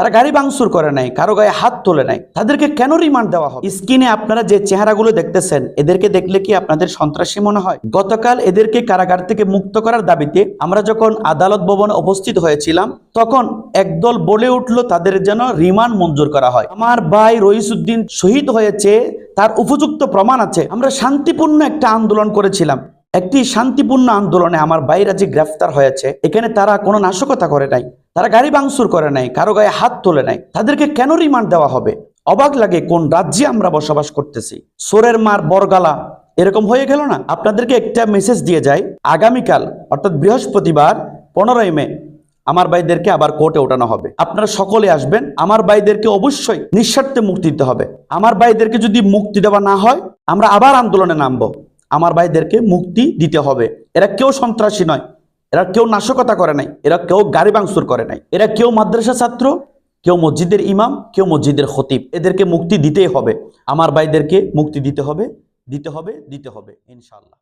তারা গাড়ি ভাঙচুর করে নাই, কারও গায়ে হাত তোলে নাই। তাদেরকে কেন রিমান্ড দেওয়া হবে? স্ক্রিনে আপনারা যে চেহারাগুলো দেখতেছেন, এদেরকে দেখলে কি আপনাদের সন্ত্রাসী মনে হয়? গতকাল এদেরকে কারাগার থেকে মুক্ত করার দাবিতে আমরা যখন আদালত ভবনে উপস্থিত হয়েছিলাম, তখন একদল বলে উঠল তাদের যেন রিমান্ড মঞ্জুর করা হয়। আমার ভাই রইসুদ্দিন শহীদ হয়েছে, তার উপযুক্ত প্রমাণ আছে। আমরা শান্তিপূর্ণ একটা আন্দোলন করেছিলাম। একটি শান্তিপূর্ণ আন্দোলনে আমার ভাইরা যে গ্রেফতার হয়েছে, এখানে তারা কোনো নাশকতা করে নাই। তারা গাড়ি ভাঙচুর করে নাই, কারও গায়ে হাত তোলে নাই। তাদেরকে কেন রিমান্ড দেওয়া হবে? অবাক লাগে কোন রাজ্যে আমরা বসবাস করতেছি। সোরের মার বরগালা, এরকম হয়ে গেল না? আপনাদেরকে একটা মেসেজ দিয়ে যায় আগামীকাল, অর্থাৎ বৃহস্পতিবার, পনেরোই মে, আমার ভাইদেরকে আবার কোর্টে ওঠানো হবে। আপনারা সকলে আসবেন। আমার ভাইদেরকে অবশ্যই নিঃস্বার্থে মুক্তি দিতে হবে। আমার ভাইদেরকে যদি মুক্তি দেওয়া না হয়, আমরা আবার আন্দোলনে নামবো। আমার ভাইদেরকে মুক্তি দিতে হবে। এরা কেউ সন্ত্রাসী নয়। এরা কেউ নাশকতা করে নাই, এরা কেউ গাড়ি বাংসুর করে নাই, এরা কেউ মাদ্রাসা ছাত্র, কেউ মসজিদের ইমাম, কেউ মসজিদের খতিব। এদেরকে মুক্তি দিতেই হবে। আমার ভাইদেরকে মুক্তি দিতে হবে দিতে হবে দিতে হবে ইনশাল্লাহ